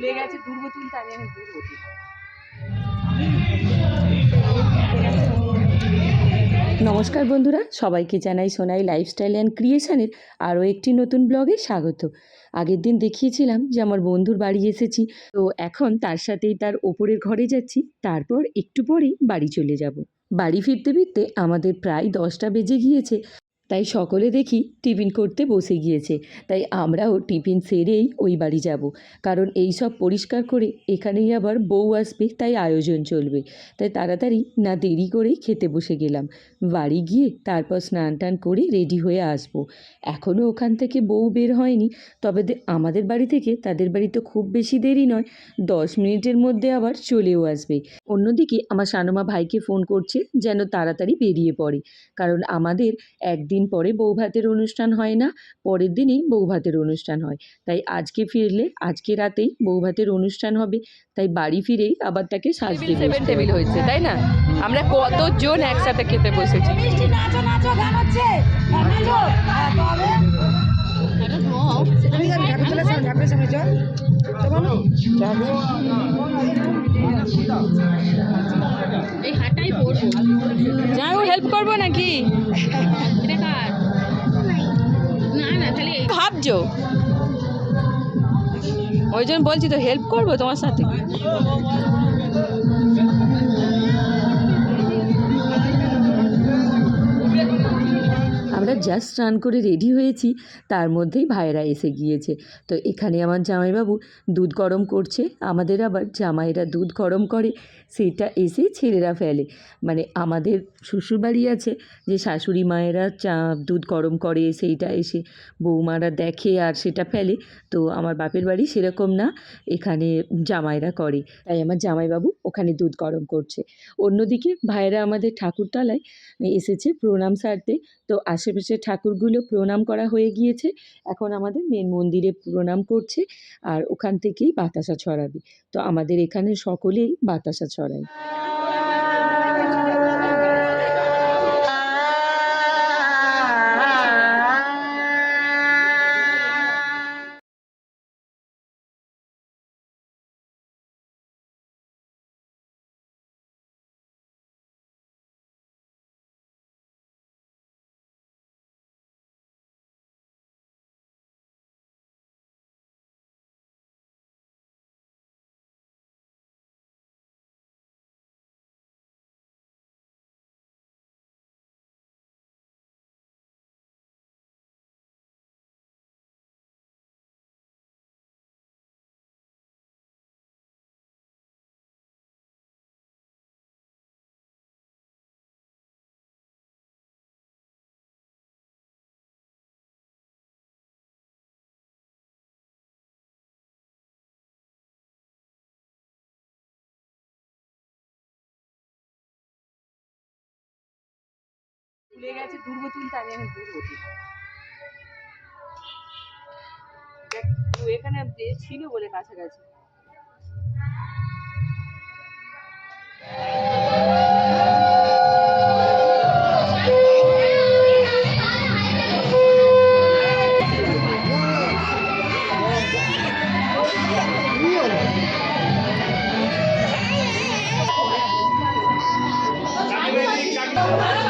ভুলে গেছে, দুর্গ তুলতে আমি আমি দুর্গ নমস্কার বন্ধুরা, সবাইকে জানাই সোনাই লাইফস্টাইল অ্যান্ড ক্রিয়েশনের আরও একটি নতুন ব্লগে স্বাগত। আগের দিন দেখিয়েছিলাম যে আমার বন্ধুর বাড়ি এসেছি, তো এখন তার সাথেই তার ওপরের ঘরে যাচ্ছি, তারপর একটু পরেই বাড়ি চলে যাব। বাড়ি ফিরতে ফিরতে আমাদের প্রায় দশটা বেজে গিয়েছে তাই সকলে দেখি টিফিন করতে বসে গিয়েছে। তাই আমরাও টিফিন সেরেই ওই বাড়ি যাব। কারণ এই সব পরিষ্কার করে এখানেই আবার বউ আসবে, তাই আয়োজন চলবে। তাই তাড়াতাড়ি না দেরি করেই খেতে বসে গেলাম। বাড়ি গিয়ে তারপর স্নান টান করে রেডি হয়ে আসব। এখনও ওখান থেকে বউ বের হয়নি, তবে আমাদের বাড়ি থেকে তাদের বাড়ি তো খুব বেশি দেরি নয়, দশ মিনিটের মধ্যে আবার চলেও আসবে। অন্যদিকে আমার সানুমা ভাইকে ফোন করছে যেন তাড়াতাড়ি বেরিয়ে পড়ে। কারণ আমাদের একদিন পরে বউ ভাতের অনুষ্ঠান হয় না পরের দিনেই বউ ভাতের অনুষ্ঠান হয়। তাই আজকে ফিরলে আজকে রাতেই বউ ভাতের অনুষ্ঠান হবে। তাই বাড়ি ফিরেই আবার তাকে সাজতে টেবিল সেভেন টেবিল হয়েছে তাই না? আমরা কতজন একসাথে খেতে বসেছি? মিষ্টি নাচো নাচো গান হচ্ছে। নাচো ও হেল্প করব নাকি? না না তাহলে ভাবছ? ওই জন্য বলছি তো হেল্প করব তোমার সাথে? আমরা জাস্ট স্নান করে রেডি হয়েছি, তার মধ্যেই ভাইয়েরা এসে গিয়েছে। তো এখানে আমার জামাইবাবু দুধ গরম করছে, আমাদের আবার জামাইরা দুধ গরম করে। সেটা এসে ছেলেরা ফেলে। মানে আমাদের শ্বশুরবাড়ি আছে, যে শাশুড়ি মায়েরা চা, দুধ গরম করে, সেইটা এসে বৌমারা দেখে আর সেটা ফেলে। তো আমার বাপের বাড়ি সেরকম না, এখানে জামাইরা করে। তাই আমার জামাইবাবু ওখানে দুধ গরম করছে। অন্যদিকে ভাইয়েরা আমাদের ঠাকুরতলায় এসেছে প্রণাম সারতে। তো আশেপাশে ঠাকুরগুলো প্রণাম করা হয়ে গিয়েছে। এখন আমাদের মেন মন্দিরে প্রণাম করছে আর ওখান থেকেই বাতাসা ছড়াবে। তো আমাদের এখানে সকলেই বাতাসা ছড়ায় ফুলে গেছে দুর্গ তুলতে আমি এখানে ছিল বলে কাছাকাছি। Oh,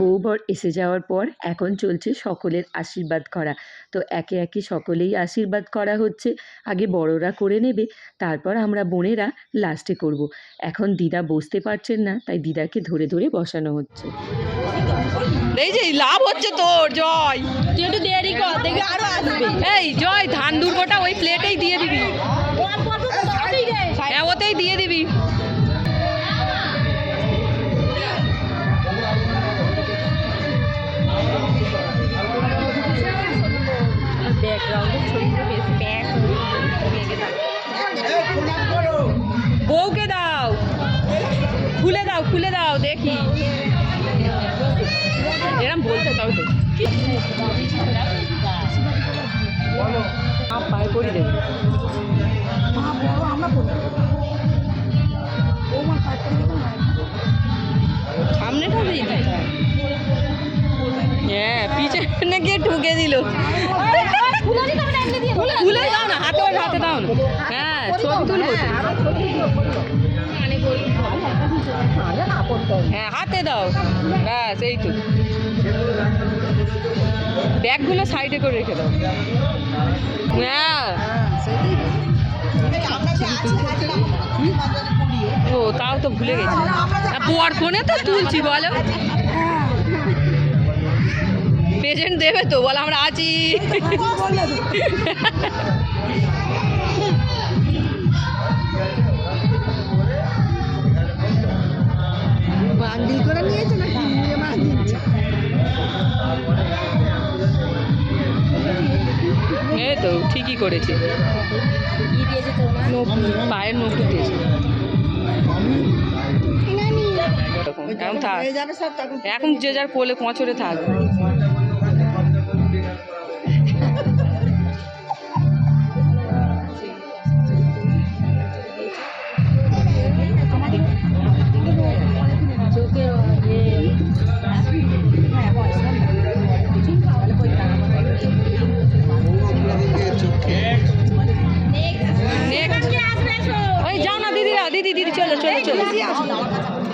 বর এসে যাওয়ার পর এখন চলছে সকলের আশীর্বাদ করা। তো একে একে সকলেই আশীর্বাদ করা হচ্ছে। আগে বড়রা করে নেবে তারপর আমরা বোনেরা লাস্টে করব। এখন দিদা বসতে পারছেন না তাই দিদাকে ধরে ধরে বসানো হচ্ছে। এই যে লাভ হচ্ছে তোর জয়। তুই একটু দেরি কর দেখবি আরও আসবে। এই জয় ধান দুর্গটা ওই প্লেটেই দিয়ে দিবি। হ্যাঁ ওতেই দিয়ে দিবি। বউকে দাও। খুলে দাও খুলে দাও, দেখি। এরম বলতে তাও তো। পায়ে পড়ি দেবে সামনেটা দিয়ে হ্যাঁ পিছনে গিয়ে ঠুকে দিল। খুলে দাও না, হাতে হাতে দাও না। হ্যাঁ ছবি তুলবো হ্যাঁ হাতে দাও। ব্যাস, এই তো। ব্যাগগুলো সাইডে করে রেখে দাও। হ্যাঁ। ও, তাও তো ভুলে গেছি। বর ফোনে তো তুলছি, বলো। পেশেন্ট দেবে তো, বলো আমরা আছি। এই তো, ঠিকই করেছে। পায়ের নখটু দিয়েছে এখন যে যার কোলে পঁচড়ে থাক।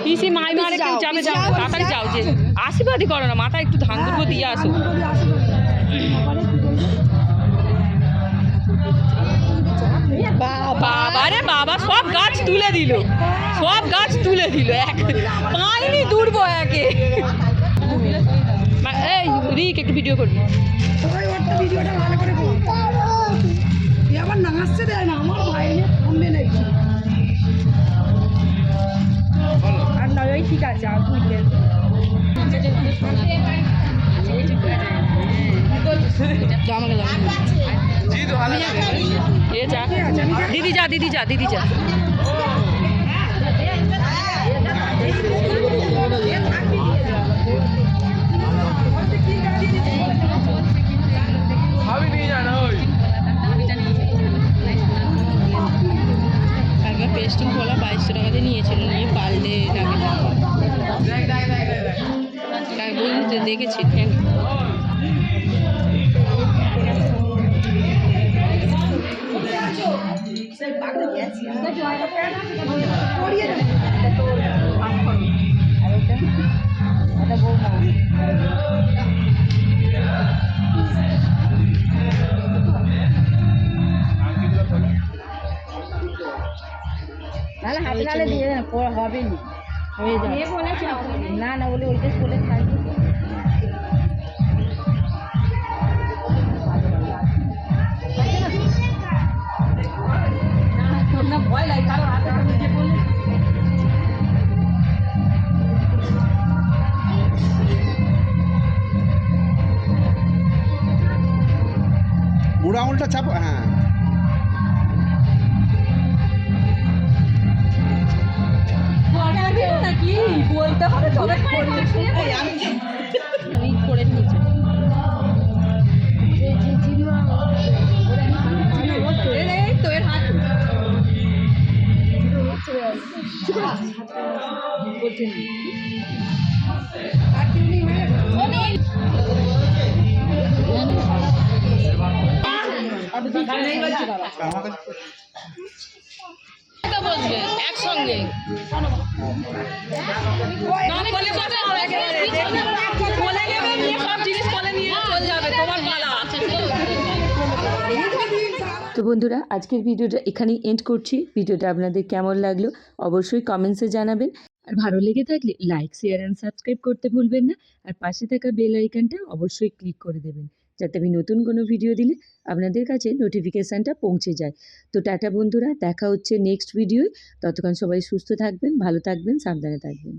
পিসি মাই মারে কেউ যাবে যাও তাড়াতাড়ি যাও যে আশীর্বাদই করো না মাথায় একটু ধান দুর্গ দিয়ে আসো। বাবা রে বাবা সব গাছ তুলে দিল সব গাছ তুলে দিল এক পাইনি দুর্ব একে। এই রিক একটু ভিডিও করবি। ভিডিওটা নয় ওই ঠিক আছে আর বুঝলে ওই যে দেখেছি ঠ্যাং পড়িয়ে হাতে নালে দিয়ে দেন হবে না। হয়ে যাবে না না বলে ওইটা চলে থাকবে। বুড়ো আঙুলটা চাপ হ্যাঁ নাকি বলতে হবে তবে আমি বসবে একসঙ্গে। সব জিনিস বলে নিয়ে চলে যাবে তোমার পালা। তো বন্ধুরা, আজকের ভিডিওটা এখানেই এন্ড করছি। ভিডিওটা আপনাদের কেমন লাগল অবশ্যই কমেন্টসে জানাবেন। আর ভালো লেগে থাকলে লাইক শেয়ার অ্যান্ড সাবস্ক্রাইব করতে ভুলবেন না। আর পাশে থাকা বেল আইকনটা অবশ্যই ক্লিক করে দেবেন, যাতে আমি নতুন কোনো ভিডিও দিলে আপনাদের কাছে নোটিফিকেশানটা পৌঁছে যায়। তো টাটা বন্ধুরা, দেখা হচ্ছে নেক্সট ভিডিওয় ততক্ষণ সবাই সুস্থ থাকবেন, ভালো থাকবেন, সাবধানে থাকবেন।